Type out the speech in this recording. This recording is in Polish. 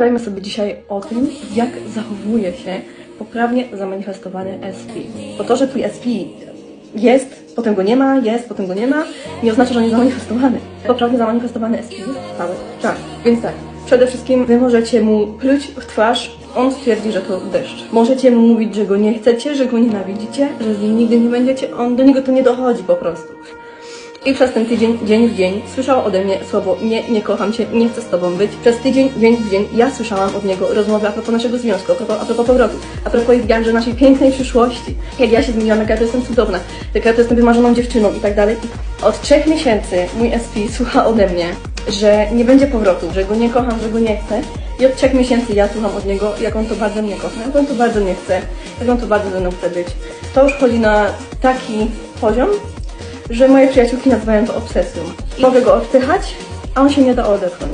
Pogadajmy sobie dzisiaj o tym, jak zachowuje się poprawnie zamanifestowany SP. Bo to, że twój SP jest, potem go nie ma, jest, potem go nie ma, nie oznacza, że on jest zamanifestowany. Poprawnie zamanifestowany SP jest cały czas. Więc tak, przede wszystkim wy możecie mu pluć w twarz, on stwierdzi, że to deszcz. Możecie mu mówić, że go nie chcecie, że go nienawidzicie, że z nim nigdy nie będziecie, on do niego to nie dochodzi po prostu. I przez ten tydzień, dzień w dzień, słyszał ode mnie słowo nie, nie kocham cię, nie chcę z tobą być. Przez tydzień, dzień w dzień, ja słyszałam od niego rozmowy a propos naszego związku, a propos, a propos powrotu, a propos wiary, naszej pięknej przyszłości. Jak ja się zmieniłam, jak ja to jestem cudowna, jak ja to jestem wymarzoną dziewczyną i tak dalej. Od trzech miesięcy mój SP słucha ode mnie, że nie będzie powrotu, że go nie kocham, że go nie chcę. I od trzech miesięcy ja słucham od niego, jak on to bardzo mnie kocha, jak on to bardzo nie chce, jak on to bardzo ze mną chce być. To już chodzi na taki poziom, że moje przyjaciółki nazywają to obsesją. Mogę go odpychać, a on się nie da odepchnąć.